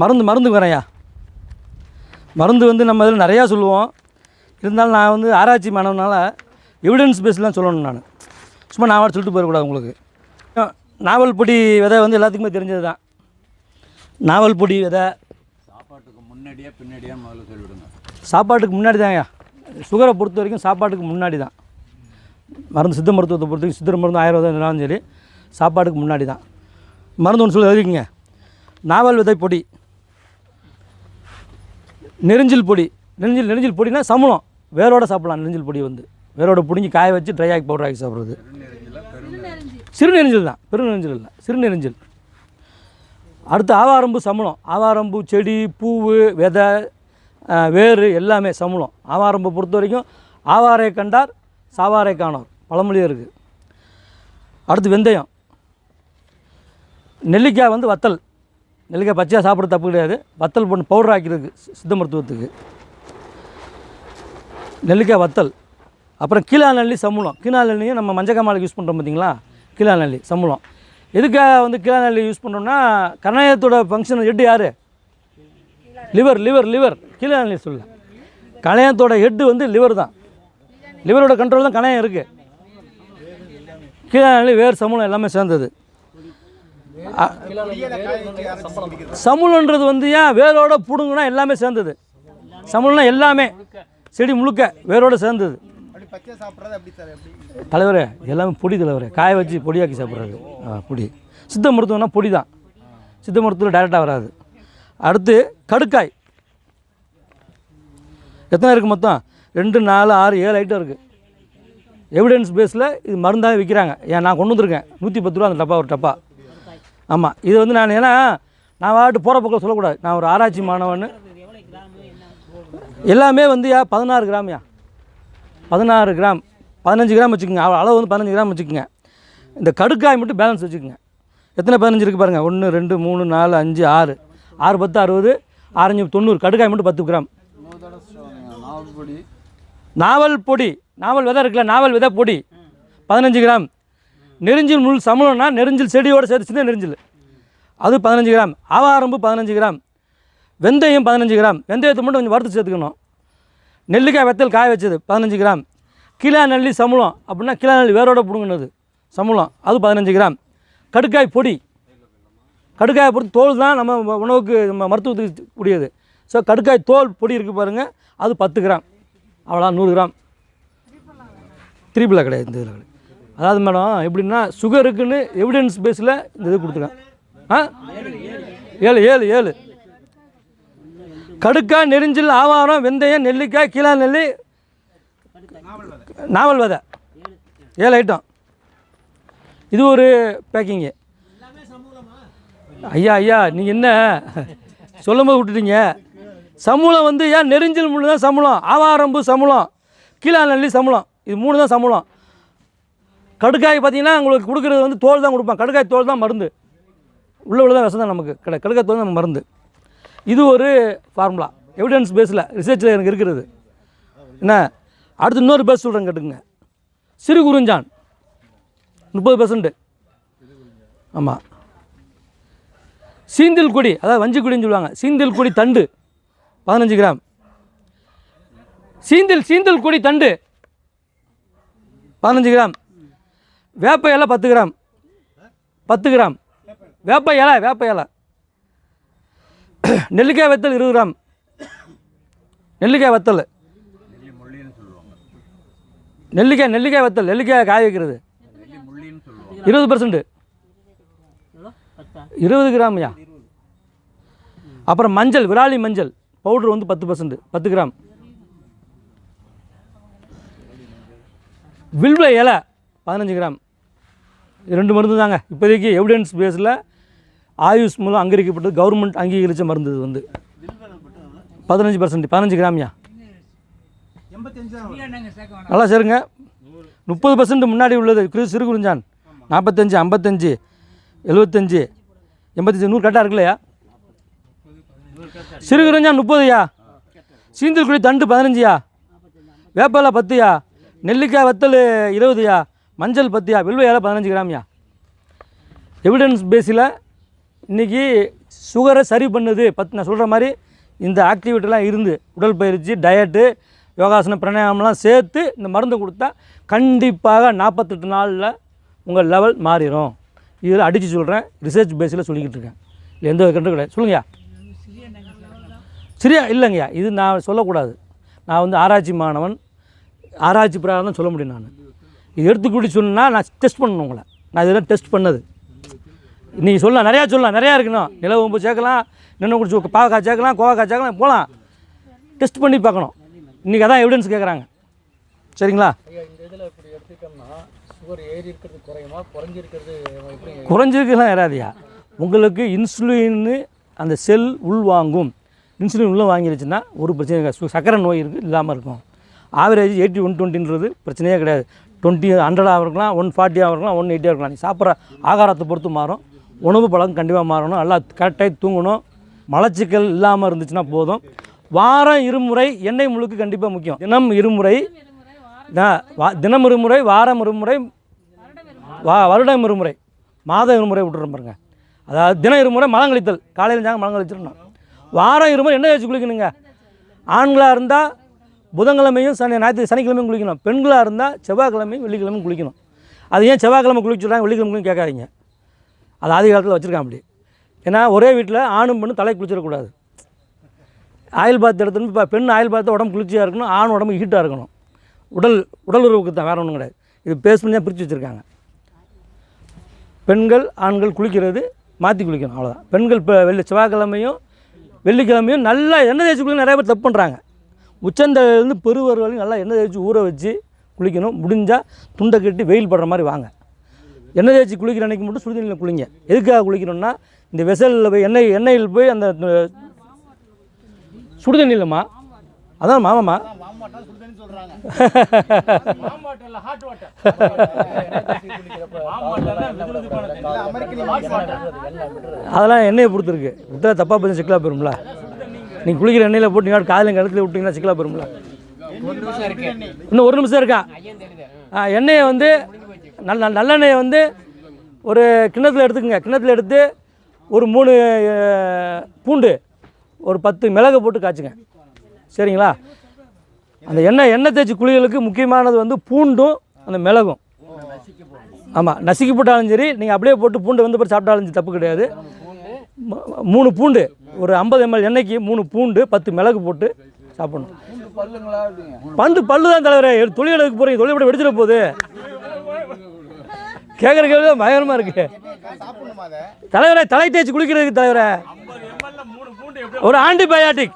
மருந்து மருந்து வரையா மருந்து வந்து நம்ம இதில் நிறையா சொல்லுவோம். இருந்தாலும் நான் வந்து ஆராய்ச்சி மாணவனால எவிடன்ஸ் பேஸ்லாம் சொல்லணும் நான். சும்மா நான் சொல்லிட்டு போயிடக்கூடாது உங்களுக்கு. நாவல் பொடி விதை வந்து எல்லாத்துக்குமே தெரிஞ்சது தான். நாவல் பொடி விதை. சாப்பாட்டுக்கு முன்னாடியே பின்னாடியே முதல்ல சொல்லிவிடுங்க. சாப்பாட்டுக்கு முன்னாடி தான்யா. சுகரை பொறுத்த வரைக்கும் சாப்பாட்டுக்கு முன்னாடி தான். மருந்து சித்த மருத்துவத்தை பொறுத்த வரைக்கும் சித்தர் மருந்து ஆயுர்வேதம் இருந்தாலும் சரி சாப்பாட்டுக்கு முன்னாடி தான். மருந்து ஒன்று சொல்லி எழுதிக்கங்க. நாவல் விதை பொடி. நெரிஞ்சில் பொடி. நெரிஞ்சில் நெரிஞ்சில் பொடினா சமூலம் வேரோட சாப்பிடலாம் நெரிஞ்சில் பொடி வந்து. வேரோட பிடிங்கி காய வச்சு ட்ரை ஆகி பவுடர் ஆகி சாப்பிட்றது. சிறு நெரிஞ்சில் தான். பெரு நெரிஞ்சில் இல்லை. சிறு நெரிஞ்சில் அடுத்து ஆவாரம்பு சமணம் ஆவாரம்பு செடி பூவு விதை வேறு எல்லாமே சமூலம் ஆவாரம்பை பொறுத்த வரைக்கும் ஆவாரை கண்டார் சாவாரை காணோர். பழமொழியே இருக்குது அடுத்து வெந்தயம். நெல்லிக்காய் வந்து வத்தல். நெல்லிக்காய் பச்சையாக சாப்பிட தப்பு கிடையாது. வத்தல் பொண்ணு பவுடர் ஆக்கிறதுக்கு சித்த மருத்துவத்துக்கு. நெல்லிக்காய் வத்தல். அப்புறம் கீழா நெல்லி சம்பளம். கீழா நெல்லியும் நம்ம மஞ்சள் காமாலைக்கு யூஸ் பண்ணுறோம் பார்த்தீங்களா கீழா நெல்லி சம்பளம். எதுக்காக வந்து கீழா நெல்லி யூஸ் பண்ணுறோம்னா கணாயத்தோட ஃபங்க்ஷன் ஹெட் யார்? லிவர் லிவர் லிவர் கீழா நெல்லி சொல்ல. கணையத்தோட ஹெட்டு வந்து லிவர் தான். லிவரோட கண்ட்ரோல் தான் கணையம் இருக்குது கீழா நெல்லி வேர் சம்பளம் எல்லாமே சேர்ந்தது. அ- வந்து ஏன்? வேரோட பிடுங்குனா எல்லாமே சேர்ந்தது. சமூலம்னா எல்லாமே. செடி முழுக்க வேரோட சேர்ந்தது. தலைவரே எல்லாமே பொடி தலைவரே. காய வச்சு பொடியாக்கி சாப்பிட்றது. ஆ பொடி. சித்த மருத்துவம்னா பொடி தான் சித்த மருத்துவம் டைரெக்டாக வராது. அடுத்து கடுக்காய். எத்தனை இருக்குது மொத்தம்? ரெண்டு நாலு ஆறு ஏழு ஐட்டம் இருக்குது எவிடன்ஸ் பேஸில் இது மருந்தாக விற்கிறாங்க ஏன் நான் கொண்டு வந்திருக்கேன். நூற்றி பத்து ரூபா அந்த டப்பா ஒரு டப்பா. ஆமாம் இது வந்து நான் ஏன்னா நான் வாட்டு போகிற பக்கம் சொல்லக்கூடாது. நான் ஒரு ஆராய்ச்சி மாணவன். எல்லாமே வந்து யா பதினாறு கிராம்யா பதினாறு கிராம் பதினஞ்சு கிராம் வச்சுக்கோங்க. அளவு வந்து பதினஞ்சு கிராம் வச்சுக்கோங்க. இந்த கடுக்காய் மட்டும் பேலன்ஸ் வச்சுக்கோங்க. எத்தனை பதினஞ்சு இருக்குது பாருங்கள் ஒன்று ரெண்டு மூணு நாலு அஞ்சு ஆறு. ஆறு பத்து அறுபது ஆரஞ்சு தொண்ணூறு. கடுக்காய் மட்டும் பத்து கிராம். நாவல் பொடி. நாவல் பொடி. நாவல் விதை இருக்குல்ல நாவல் விதை பொடி. பதினஞ்சு கிராம். நெரிஞ்சில் முள் சமணம்னா நெரிஞ்சில் செடியோடு சேர்த்து சின்ன நெரிஞ்சில். அது பதினஞ்சு கிராம். ஆவாரம்பு பதினஞ்சு கிராம். வெந்தயம் பதினஞ்சு கிராம். வெந்தயத்தை மட்டும் கொஞ்சம் வறுத்து சேர்த்துக்கணும். நெல்லிக்காய் வெத்தல் காய வச்சது பதினஞ்சு கிராம். கிலா நெல்லி சமூலம் அப்படின்னா கிலா நெல்லி வேரோட பிடுங்கினது. சமூலம் அது பதினஞ்சு கிராம். கடுக்காய் பொடி. கடுக்காயை பொறுத்து தோல் தான் நம்ம உணவுக்கு நம்ம மருத்துவத்துக்கு கூடியது. ஸோ கடுக்காய் தோல் பொடி இருக்குது பாருங்கள் அது பத்து கிராம். அவ்வளோ நூறு கிராம். த்ரீபிளாக கிடையாது இந்த இதில் கிடையாது. அதாவது மேடம் எப்படின்னா சுகருக்குன்னு எவிடன்ஸ் பேஸில் இந்த இது கொடுத்துருக்கேன் ஆ? ஏழு ஏழு ஏழு. கடுக்காய் நெரிஞ்சில் ஆவாரம் வெந்தயம் நெல்லிக்காய் கீழா நெல்லி நாவல் விதை. ஏழு ஐட்டம் இது ஒரு பேக்கிங்கு ஐயா ஐயா நீங்கள் என்ன? சொல்லும்போது விட்டுட்டீங்க. சம்பளம் வந்து ஏன் நெரிஞ்சல் முள்ளு தான் சம்பளம் ஆவாரம்பு சம்பளம் கீழா நெல்லி சம்பளம் இது மூணு தான் சம்பளம் கடுக்காய் பார்த்தீங்கன்னா உங்களுக்கு கொடுக்குறது வந்து தோல் தான் கொடுப்பாங்க. கடுக்காய் தோல் தான் மருந்து. உள்ள உள்ள தான் விஷம் தான் நமக்கு கடை கடுக்காய் தோல் தான் நம்ம மருந்து. இது ஒரு ஃபார்முலா எவிடன்ஸ் பேஸில் ரிசர்ச்சில் எனக்கு இருக்கிறது. என்ன? அடுத்து இன்னொரு பேஸ் சொல்கிறேன் கேட்டுக்குங்க. சிறு குறிஞ்சான். முப்பது பெர்சன்ட் ஆமாம் சீந்தில் கொடி அதாவது வஞ்சி கொடின்னு சொல்லுவாங்க. சீந்தில் கொடி தண்டு. பதினஞ்சு கிராம். சீந்தில் சீந்தில் கொடி தண்டு. பதினஞ்சு கிராம். வேப்ப இலை பத்து கிராம். பத்து கிராம். வேப்ப இலை வேப்ப இலை. நெல்லிக்காய் வத்தல் இருபது கிராம். நெல்லிக்காய் வத்தல். நெல்லிக்காய் நெல்லிக்காய் வத்தல். நெல்லிக்காய் காய வைக்கிறது. இருபது பர்சன்ட் இருபது கிராம்யா அப்புறம் மஞ்சள் விராலி மஞ்சள். பவுடர் வந்து பத்து பர்சன்ட் பத்து கிராம். வில்வ இலை பதினஞ்சு கிராம். ரெண்டு மருந்து தாங்க. இப்போதைக்கு எவிடன்ஸ் பேஸில் ஆயுஷ் மூலம் அங்கீகரிக்கப்பட்டது கவர்மெண்ட் அங்கீகரித்த மருந்து இது வந்து. பதினஞ்சு பர்சன்ட் பதினஞ்சு கிராமியா? எண்பத்தஞ்சு நல்லா சேருங்க. முப்பது பர்சன்ட் முன்னாடி உள்ளது. கிரு சிறு குறிஞ்சான். நாற்பத்தஞ்சு ஐம்பத்தஞ்சு எழுபத்தஞ்சு எண்பத்தஞ்சு நூறு கரெக்டாக இருக்குல்லையா? சிறு குறிஞ்சான் முப்பதுயா? சீந்தல் குழி தண்டு பதினஞ்சுயா? வேப்பலை பத்துயா? நெல்லிக்காய் வத்தல் இருபதுயா? மஞ்சள் பத்தியா? வில்வ இலை பதினஞ்சு கிராமியா? எவிடன்ஸ் பேஸில் இன்றைக்கி சுகரை சரி பண்ணுது. பத் நான் சொல்கிற மாதிரி இந்த ஆக்டிவிட்டிலாம் இருந்து உடற்பயிற்சி டயட்டு யோகாசனம் பிராணாயாமம்லாம் சேர்த்து இந்த மருந்து கொடுத்தா கண்டிப்பாக நாற்பத்தெட்டு நாளில் உங்கள் லெவல் மாறிடும் இதில் அடித்து சொல்கிறேன் ரிசர்ச் பேஸில் சொல்லிக்கிட்டு இருக்கேன். இல்லை எந்த கண்டு கிடையாது. சொல்லுங்கய்யா. சரியா இல்லைங்கய்யா. இது நான் சொல்லக்கூடாது. நான் வந்து ஆராய்ச்சி மாணவன். ஆராய்ச்சி பிரகாரம் தான் சொல்ல முடியும் நான். இது எடுத்துக்கூடி சொன்னால் நான் டெஸ்ட் பண்ணணும் உங்களை. நான் இதெல்லாம் டெஸ்ட் பண்ணது. நீங்கள் சொல்லலாம் நிறையா சொல்லலாம் நிறையா இருக்கணும். நிலவு உப்பு சேர்க்கலாம் நின்று குடிச்சு பாவக்காய் சேர்க்கலாம் கோவக்காய் சேர்க்கலாம் போகலாம் டெஸ்ட் பண்ணி பார்க்கணும். இன்றைக்கி அதான் எவிடன்ஸ் கேட்குறாங்க சரிங்களா? குறைஞ்சிருக்கலாம் ஏறாதியா? உங்களுக்கு இன்சுலின்னு அந்த செல் உள்வாங்கும் இன்சுலின் உள்ளே வாங்கிருச்சுன்னா ஒரு பிரச்சனை இருக்காது சு- சர்க்கரை நோய் இருக்குது இல்லாமல் இருக்கும். ஆவரேஜ் எயிட்டி ஒன் டுவெண்ட்டின்றது பிரச்சனையே கிடையாது. டுவெண்ட்டி ஹண்ட்ரடாக இருக்கலாம் ஒன் ஃபார்ட்டியாக இருக்கலாம் ஒன் எயிட்டியாக இருக்கலாம் நீ சாப்பிட்ற ஆகாரத்தை பொறுத்து மாறும். உணவு பழக்கம் கண்டிப்பாக மாறணும். நல்லா கரெக்டாக தூங்கணும். மலச்சிக்கல் இல்லாமல் இருந்துச்சுன்னா போதும். வாரம் இருமுறை எண்ணெய் முழுக்கு கண்டிப்பாக முக்கியம். தினம் இருமுறை தினம் இருமுறை வாரம் இருமுறை வா வருடம் இருமுறை. மாதம் இருமுறை விட்டுறோம் பாருங்க. அதாவது தினம் இருமுறை மலம் கழித்தல். காலையில் இருந்தாங்க மலம் கழிச்சிடணும். வாரம் இருமுறை என்ன வச்சு குளிக்கணுங்க. ஆண்களாக இருந்தால் புதன்கிழமையும் சனி ஞாயிற்று சனிக்கிழமையும் குளிக்கணும். பெண்களாக இருந்தால் செவ்வாய்க்கிழமையும் வெள்ளிக்கிழமையும் குளிக்கணும். அது ஏன் செவ்வாய்க்கிழமை குளிச்சுட்றாங்க வெள்ளிக்கிழமை கேட்காதீங்க. அது ஆதி காலத்தில் வச்சுருக்கான் அப்படி. ஏன்னா ஒரே வீட்டில் ஆணும் பெண்ணும் தலை குளிச்சிடக்கூடாது ஆயில் பாத் எடுத்துன்னு இப்போ பெண் ஆயில் பாத்து உடம்பு குளிர்ச்சியாக இருக்கணும் ஆண் உடம்பு ஹீட்டாக இருக்கணும். உடல் உடல் உறவுக்கு தான் வேறு ஒன்றும் கிடையாது. இது பேஸ் பண்ணி தான் பிரித்து வச்சுருக்காங்க. பெண்கள் ஆண்கள் குளிக்கிறது மாற்றி குளிக்கணும் அவ்வளோதான் பெண்கள் இப்போ வெள்ளி செவ்வாய்க்கிழமையும் வெள்ளிக்கிழமையும் நல்லா எண்ணெய் தேய்ச்சி குளிக்க நிறைய பேர் தப்பு பண்ணுறாங்க உச்சந்தலையிலேருந்து பெருவர் வரையும் நல்லா எண்ணெய் தேய்ச்சி ஊற வச்சு குளிக்கணும். முடிஞ்சால் துண்டை கட்டி வெயில் படுற மாதிரி வாங்க. எண்ணெய் தேய்ச்சி குளிக்கிற அன்னைக்கு மட்டும் சுடுதண்ணியில் குளிங்க. எதுக்காக குளிக்கணும்னா இந்த வெசலில் போய் எண்ணெய் எண்ணெயில் போய் அந்த சுடுதண்ணியிலம்மா. சுடுதண்ணிலம்மா அதான் மாமாம்மா. அதெல்லாம் எண்ணெயை பொறுத்திருக்கு. விட்டா தப்பாக பார்த்து சிக்கலாக போயிரும்ல. நீங்கள் குளிக்கிற எண்ணெயில் போட்டு நீங்கள் காலையில் கழுத்தில் விட்டிங்கன்னா சிக்கலாக போயிரும்ல. இன்னும் ஒரு நிமிஷம் இருக்கா? ஆ, எண்ணெயை வந்து நல்ல நல்லெண்ணெயை வந்து ஒரு கிண்ணத்தில் எடுத்துக்கோங்க. கிண்ணத்தில் எடுத்து ஒரு மூணு பூண்டு ஒரு பத்து மிளகு போட்டு காய்ச்சுங்க. சரிங்களா? அந்த எண்ணெய் எண்ணெய் தேய்ச்சி குளிகளுக்கு முக்கியமானது வந்து பூண்டும் அந்த மிளகும். ஆமாம் நசுக்கி போட்டாலும் சரி நீங்கள் அப்படியே போட்டு பூண்டு வந்து போய் சாப்பிட்டாலும் சரி தப்பு கிடையாது. மூணு பூண்டு. ஒரு ஐம்பது எம்எல் எண்ணெய்க்கு மூணு பூண்டு பத்து மிளகு போட்டு சாப்பிடணும். பந்து பல்லு தான் தலைவர். எடு- தொழில் எடுக்க போகிறீங்க தொழில் விட வெடிச்சிட போகுது? கேட்குற கேள்வி தான் பயங்கரமாக இருக்கு. தலைவரை தலை தேய்ச்சி குளிக்கிறதுக்கு தலைவரை. ஒரு ஆன்டிபயாட்டிக்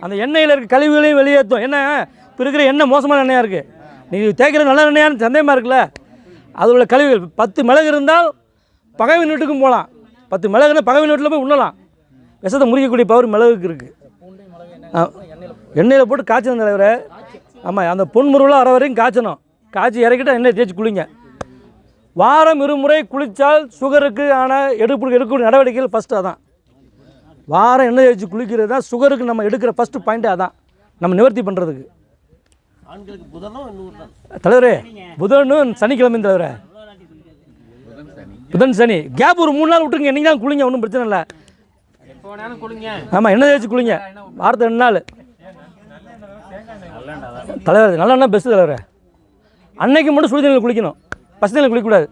அந்த எண்ணெயில் இருக்க கழிவுகளையும் வெளியேற்றும். என்ன? இப்போ இருக்கிற எண்ணெய் மோசமான எண்ணெயாக இருக்குது நீங்கள் தேய்க்கிற நல்ல எண்ணெயான்னு சந்தேகமாக இருக்குல்ல? அது உள்ள கழிவுகள். பத்து மிளகு இருந்தால் பகைவன் வீட்டுக்கும் போகலாம் பத்து மிளகுனா பகைவன் வீட்டில் போய் உண்ணலாம். விஷத்தை முறிக்கக்கூடிய பவர் மிளகுக்கு இருக்குது எண்ணெயில் போட்டு காய்ச்சணும் தலைவரே. ஆமாம் அந்த பொன் முருவெலாம் வர வரைக்கும் காய்ச்சணும். காய்ச்சி இறக்கிட்டு எண்ணெய் தேய்ச்சி குளிங்க. வாரம் இருமுறை குளித்தால் சுகருக்கு ஆன எடுப்பு எடுக்கக்கூடிய நடவடிக்கைகள் ஃபஸ்ட்டு அதான். வாரம் எண்ணெய் தேய்ச்சி குளிக்கிறது தான் சுகருக்கு நம்ம எடுக்கிற ஃபஸ்ட்டு பாயிண்ட்டே அதான். நம்ம நிவர்த்தி பண்ணுறதுக்கு தலைவரே புதனும் சனிக்கிழமை தலைவரே. புதன் சனி. கேப் ஒரு மூணு நாள் விட்டுருங்க என்னைக்கு தான் குளிங்க ஒன்றும் பிரச்சனை இல்லை. ஆமாம் என்ன தேய்ச்சி குளிங்க? வாரத்தை ரெண்டு நாள். தலைவர் நல்லெண்ணெய் பெஸ்ட்டு தலைவர். அன்னைக்கு மட்டும் சுடுதண்ணியில் குளிக்கணும். பசு தண்ணியில் குளிக்கக்கூடாது.